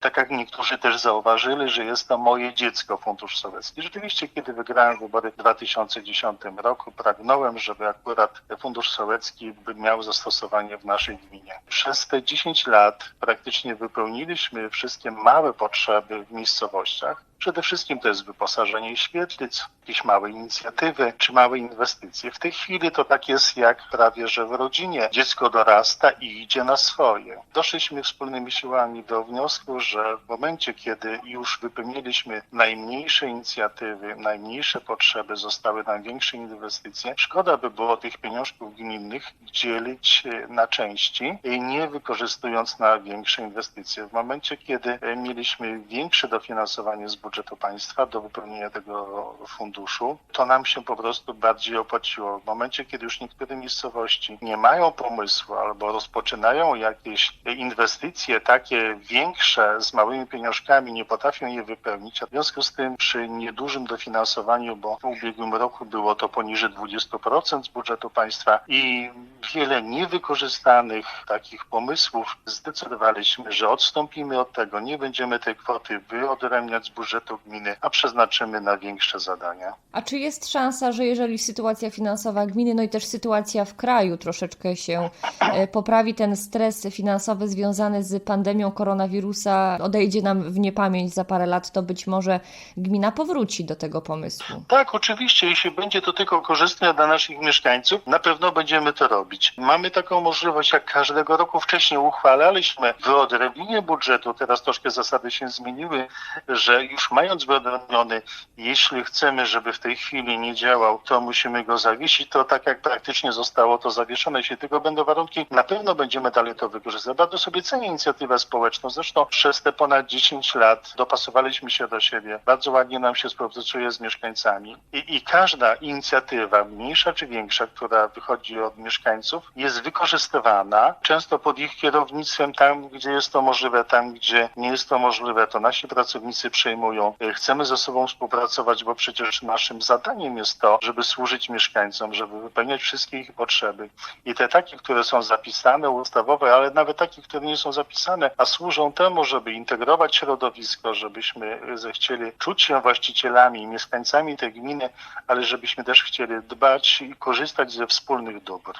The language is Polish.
tak jak niektórzy też zauważyli, że jest to moje dziecko Fundusz Sołecki. Rzeczywiście, kiedy wygrałem wybory w 2010 roku, pragnąłem, żeby akurat Fundusz Sołecki by miał zastosowanie w naszej gminie. Przez te 10 lat praktycznie wypełniliśmy wszystkie małe potrzeby w miejscowościach. Przede wszystkim to jest wyposażenie świetlic, jakieś małe inicjatywy czy małe inwestycje. W tej chwili to tak jest jak prawie, że w rodzinie. Dziecko dorasta i idzie na swoje. Doszliśmy wspólnymi siłami do wniosku, że w momencie, kiedy już wypełniliśmy najmniejsze inicjatywy, najmniejsze potrzeby, zostały nam większe inwestycje, szkoda by było tych pieniążków gminnych dzielić e, na części, e, nie wykorzystując na większe inwestycje. W momencie, kiedy e, mieliśmy większe dofinansowanie z budżetu państwa do wypełnienia tego funduszu, to nam się po prostu bardziej opłaciło. W momencie, kiedy już niektóre miejscowości nie mają pomysłu albo rozpoczynają jakieś inwestycje takie większe z małymi pieniążkami, nie potrafią je wypełnić, a w związku z tym przy niedużym dofinansowaniu, bo w ubiegłym roku było to poniżej 20% z budżetu państwa i wiele niewykorzystanych takich pomysłów, zdecydowaliśmy, że odstąpimy od tego, nie będziemy tej kwoty wyodrębniać z budżetu gminy, a przeznaczymy na większe zadania. A czy jest szansa, że jeżeli sytuacja finansowa gminy, no i też sytuacja w kraju troszeczkę się e, poprawi, ten stres finansowy związany z pandemią koronawirusa odejdzie nam w niepamięć za parę lat, to być może gmina powróci do tego pomysłu? Tak, oczywiście, jeśli będzie to tylko korzystne dla naszych mieszkańców, na pewno będziemy to robić. Mamy taką możliwość, jak każdego roku wcześniej uchwalaliśmy wyodrębnienie budżetu, teraz troszkę zasady się zmieniły, że już mając wyodrębniony, jeśli chcemy, żeby w tej chwili nie działał, to musimy go zawiesić, to tak jak praktycznie zostało to zawieszone, jeśli tylko będą warunki, na pewno będziemy dalej to wykorzystywać. Bardzo sobie cenię inicjatywę społeczną, zresztą przez te ponad 10 lat dopasowaliśmy się do siebie, bardzo ładnie nam się współpracuje z mieszkańcami i, i każda inicjatywa, mniejsza czy większa, która wychodzi od mieszkańców, jest wykorzystywana, często pod ich kierownictwem tam, gdzie jest to możliwe, tam, gdzie nie jest to możliwe, to nasi pracownicy przejmują. E, Chcemy ze sobą współpracować, bo przecież naszym zadaniem jest to, żeby służyć mieszkańcom, żeby wypełniać wszystkie ich potrzeby. I te takie, które są zapisane, ustawowe, ale nawet takie, które nie są zapisane, a służą temu, żeby integrować środowisko, żebyśmy zechcieli czuć się właścicielami, mieszkańcami tej gminy, ale żebyśmy też chcieli dbać i korzystać ze wspólnych dóbr.